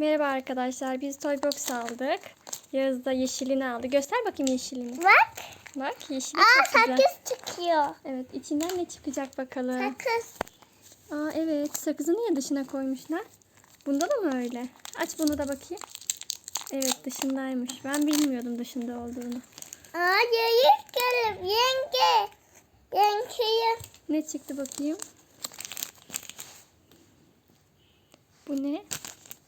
Merhaba arkadaşlar. Biz Toybox aldık. Yağız da yeşilini aldı. Göster bakayım yeşilini. Bak. Bak yeşili Aa çok güzel. sakız çıkıyor. Evet içinden ne çıkacak bakalım. Sakız. Aa evet sakızı niye dışına koymuşlar? Bunda da mı öyle? Aç bunu da bakayım. Evet dışındaymış. Ben bilmiyordum dışında olduğunu. Aa yayık gelip yenge. Yengeye. Ne çıktı bakayım? Bu ne?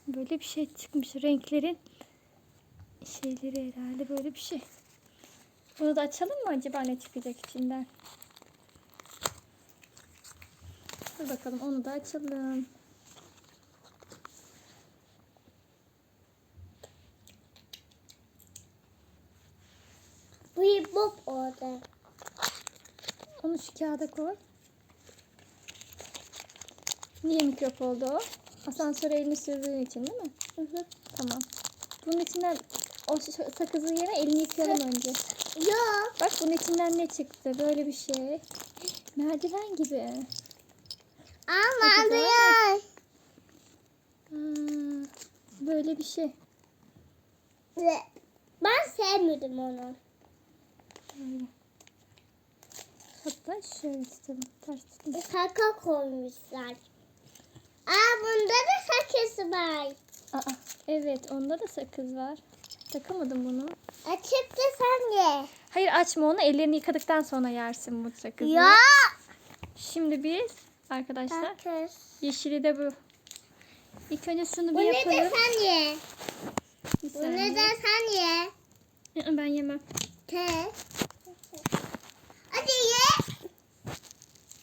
Böyle bir şey çıkmış. Renklerin şeyleri herhalde böyle bir şey. Bunu da açalım mı acaba ne çıkacak içinden? Dur bakalım onu da açalım. Bu bob orada. Onu şu kağıda koy. Niye mikrop oldu o? Asansöre elini sürdüğün için değil mi? Hı hı. Tamam. Bunun içinden o ş- sakızı yere elini yıkayalım önce. Yok. Bak bunun içinden ne çıktı? Böyle bir şey. Merdiven gibi. Ama Sakız var mı? ya. Aa, böyle bir şey. Ben sevmedim onu. Hatta şöyle tutalım. Ters tutalım. Kaka koymuşlar. Bunda da sakız var. Aa, evet onda da sakız var. Takamadım bunu. Açıp da sen ye. Hayır açma onu. Ellerini yıkadıktan sonra yersin bu sakızı. Ya. Şimdi biz arkadaşlar Sakız. yeşili de bu. İlk önce şunu bir de yapalım. sen ye. Bir Bu saniye. ne de sen ye. Ben yemem. Te. Hadi ye.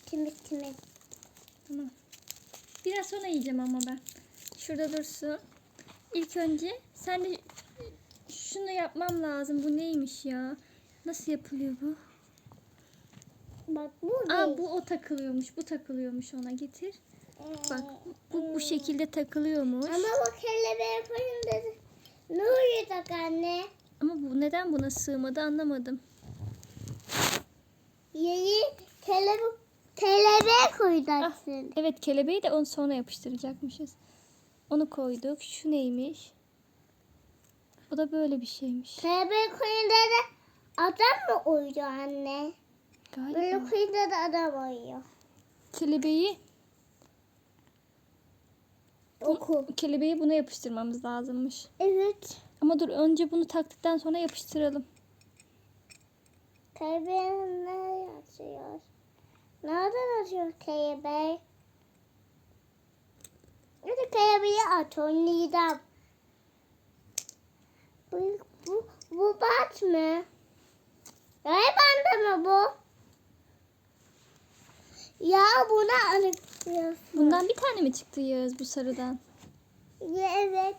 Kimi kimi. Biraz sonra yiyeceğim ama ben. Şurada dursun. İlk önce sen de şunu yapmam lazım. Bu neymiş ya? Nasıl yapılıyor bu? Bak bu Aa bu o takılıyormuş. Bu takılıyormuş ona getir. Ee, Bak bu bu şekilde takılıyormuş. Ama bu kelebeği yapayım dedi. Ne olacak anne? Ama bu neden buna sığmadı anlamadım. Yeni kelebek kelebeğe koyacaksın. Evet kelebeği de onu sonra yapıştıracakmışız. Onu koyduk. Şu neymiş? Bu da böyle bir şeymiş. Kelebeği koyunca da adam mı uyuyor anne? Böyle Galiba. koyunca da adam uyuyor. Kelebeği Oku. kelebeği buna yapıştırmamız lazımmış. Evet. Ama dur önce bunu taktıktan sonra yapıştıralım. Kelebeğin ne yazıyor? Nereden yazıyor kelebeği? Hadi kelebeği at oynayacağım. Bu, bu, bu bat mı? Gaybanda mı bu? Ya buna arıklıyorsun. Bundan bir tane mi çıktı Yağız bu sarıdan? Evet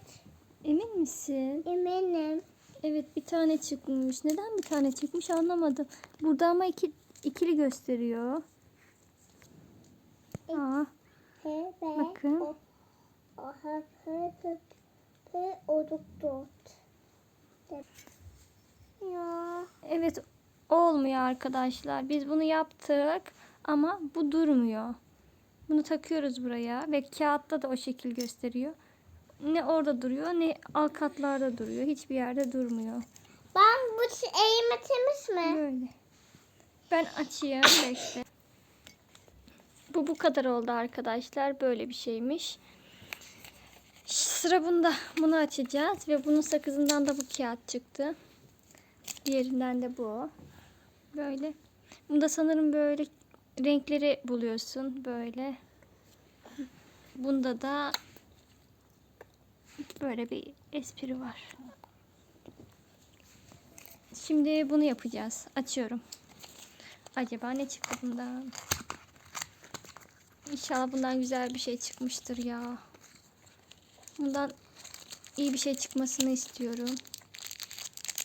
Emin misin? eminim. Evet bir tane çıkmış. Neden bir tane çıkmış anlamadım. Burada ama iki, ikili gösteriyor. Aa. Bakın. Ya. evet olmuyor arkadaşlar. Biz bunu yaptık ama bu durmuyor. Bunu takıyoruz buraya ve kağıtta da o şekil gösteriyor. Ne orada duruyor ne alt katlarda duruyor. Hiçbir yerde durmuyor. Ben bu eğimi temiz mi? Böyle. Ben açayım bekle. Bu bu kadar oldu arkadaşlar. Böyle bir şeymiş. Sıra bunda. Bunu açacağız ve bunun sakızından da bu kağıt çıktı. Diğerinden de bu. Böyle. Bunda sanırım böyle renkleri buluyorsun böyle. Bunda da böyle bir espri var. Şimdi bunu yapacağız. Açıyorum. Acaba ne çıktı bundan? İnşallah bundan güzel bir şey çıkmıştır ya. Bundan iyi bir şey çıkmasını istiyorum.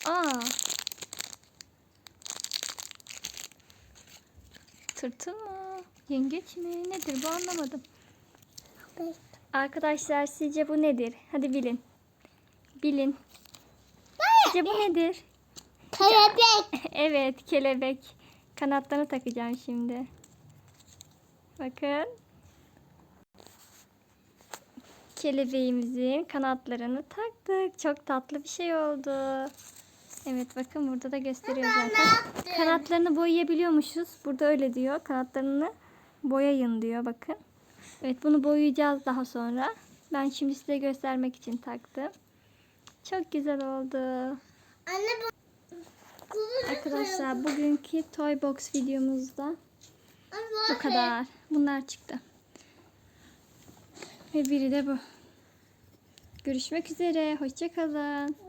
Aa. Tırtıl mı? Yengeç mi? Nedir bu anlamadım. Arkadaşlar sizce bu nedir? Hadi bilin. Bilin. Sizce bu nedir? Kelebek. evet kelebek. Kanatlarını takacağım şimdi. Bakın. kelebeğimizin kanatlarını taktık. Çok tatlı bir şey oldu. Evet bakın burada da gösteriyor zaten. Kanatlarını boyayabiliyormuşuz. Burada öyle diyor. Kanatlarını boyayın diyor bakın. Evet bunu boyayacağız daha sonra. Ben şimdi size göstermek için taktım. Çok güzel oldu. Anne bu Arkadaşlar bugünkü Toy Box videomuzda bu kadar. Bunlar çıktı. Ve biri de bu. Görüşmek üzere. Hoşçakalın.